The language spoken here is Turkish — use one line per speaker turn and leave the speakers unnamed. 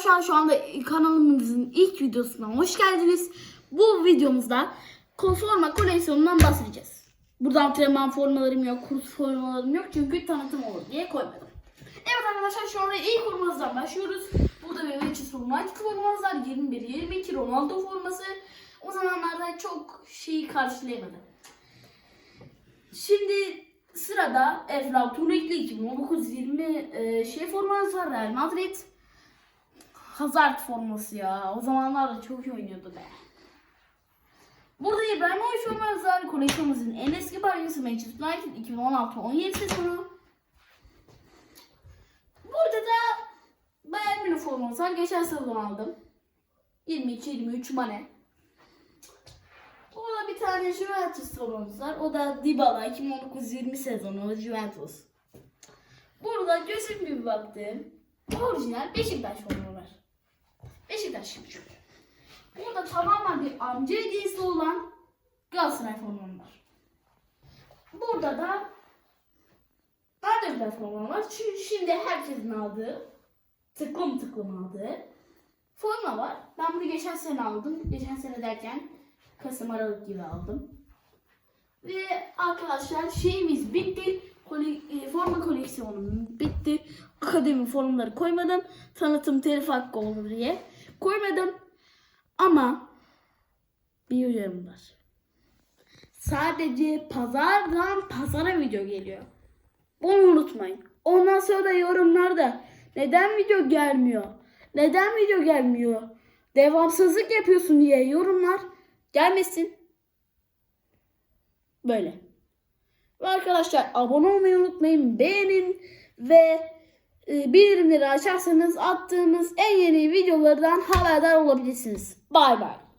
arkadaşlar şu anda kanalımızın ilk videosuna hoş geldiniz. Bu videomuzda konforma koleksiyonundan bahsedeceğiz. Burada antrenman formalarım yok, kurs formalarım yok çünkü tanıtım olur diye koymadım. Evet arkadaşlar şu anda ilk formamızdan başlıyoruz. Burada bir Manchester United formamız var. 21-22 Ronaldo forması. O zamanlarda çok şeyi karşılayamadı. Şimdi sırada Efla Turekli 2019-20 e, şey forması var Real Madrid. Hazard forması ya. O zamanlar da çok iyi oynuyordu be. Burada İbrahimovic forması var. Koleksiyonumuzun en eski parçası Manchester United 2016-17 sezonu. Burada da Bayern Münih forması var. Geçen sezon aldım. 22-23 Mane. Burada bir tane Juventus formamız var. O da Dybala 2019-20 sezonu Juventus. Burada gözüm gibi baktığım orijinal Beşiktaş formu var. Beşiktaş çünkü. Burada tamamen bir amca hediyesi olan Galatasaray formam var. Burada da Bader'da formam var. Çünkü şimdi herkesin aldığı, tıklım tıklım aldığı forma var. Ben bunu geçen sene aldım. Geçen sene derken Kasım Aralık gibi aldım. Ve arkadaşlar şeyimiz bitti. E, forma koleksiyonum bitti. Akademi formları koymadım. Tanıtım telif hakkı olur diye. Koymadım. Ama bir uyarım var. Sadece pazardan pazara video geliyor. Bunu unutmayın. Ondan sonra da yorumlarda neden video gelmiyor? Neden video gelmiyor? Devamsızlık yapıyorsun diye yorumlar gelmesin. Böyle. Ve arkadaşlar abone olmayı unutmayın. Beğenin ve bildirimleri açarsanız attığımız en yeni videolardan haberdar olabilirsiniz. Bay bay.